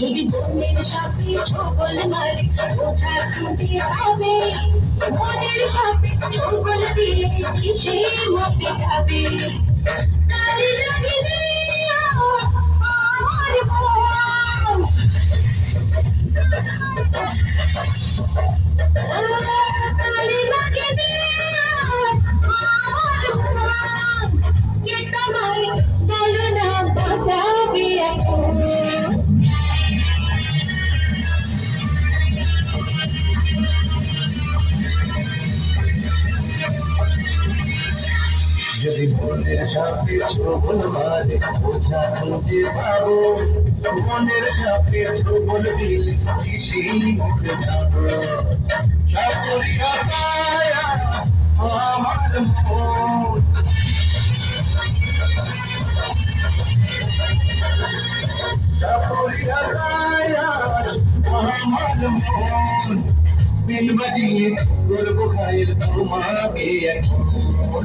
যদি বনের সাপে ছবল মারে, ওঠা খুঁজে পাবে। মনের সাপে ছবল দিলে কিসে মতে যাবে মনের সাপে ছবল মারে, বোঝা খুঁজে পাবো। মনের সাপে ছবল দিলে কিসি উঠে যাব সাপুরিয়া আমার মন। সাপুরিয়া বাজিয়ে করব খাইল তোমাকে এখন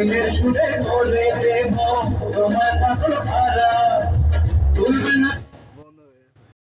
দিনের সুরে বলে দেব তোমার পাথর ভাড়া